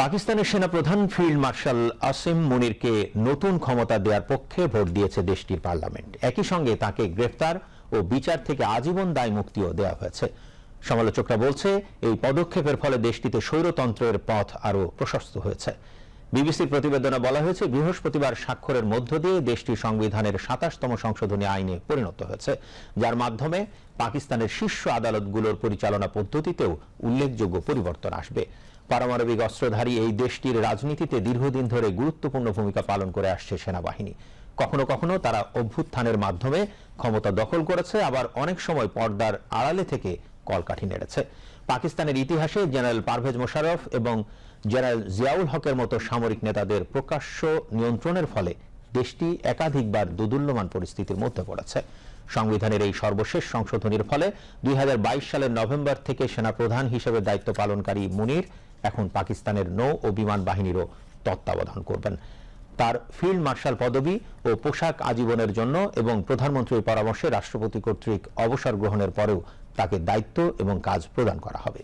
পাকিস্তানের সেনাপ্রধান field marshal Asim মুনিরকে নতুন ক্ষমতা দেওয়ার পক্ষে ভোট দিয়েছে দেশটির পার্লামেন্ট। একই সঙ্গে তাকে গ্রেফতার ও বিচার থেকে আজীবন দায় মুক্তিও দেওয়া হয়েছে। সমালোচকরা বলছে, এই পদক্ষেপের ফলে দেশটিতে স্বৈরতন্ত্রের পথ আরও প্রশস্ত হয়েছে। বিবিসির প্রতিবেদনে বলা হয়েছে, বৃহস্পতিবার স্বাক্ষরের মধ্য দিয়ে দেশটির সংবিধানের সাতাশতম সংশোধনী আইনে পরিণত হয়েছে, যার মাধ্যমে পাকিস্তানের শীর্ষ আদালতগুলোর পরিচালনা পদ্ধতিতেও উল্লেখযোগ্য পরিবর্তন আসবে। পারমাণবিক অস্ত্রধারী এই দেশটির রাজনীতিতে দীর্ঘদিন ধরে গুরুত্বপূর্ণ ভূমিকা পালন করে আসছে সেনাবাহিনী। কখনো কখনো তারা অভ্যুত্থানের মাধ্যমে ক্ষমতা দখল করেছে, আবার অনেক সময় পর্দার আড়ালে থেকে কলকাঠি নেড়েছে। পাকিস্তানের ইতিহাসে জেনারেল পারভেজ মোশাররফ এবং জেনারেল জিয়াউল হকের মতো সামরিক নেতাদের প্রকাশ্য নিয়ন্ত্রণের ফলে দেশটি একাধিকবার দুদুল্যমান পরিস্থিতির মধ্যে পড়েছে। সংবিধানের এই সর্বশেষ সংশোধনীর ফলে দুই হাজার বাইশ সালের নভেম্বর থেকে সেনাপ্রধান হিসেবে দায়িত্ব পালনকারী মুনির এখন পাকিস্তানের নৌ ও বিমান বাহিনীরও তত্ত্বাবধান করবেন। তার ফিল্ড মার্শাল পদবি ও পোশাক আজীবনের জন্য এবং প্রধানমন্ত্রীর পরামর্শে রাষ্ট্রপতি কর্তৃক অবসর গ্রহণের পরেও তাকে দায়িত্ব এবং কাজ প্রদান করা হবে।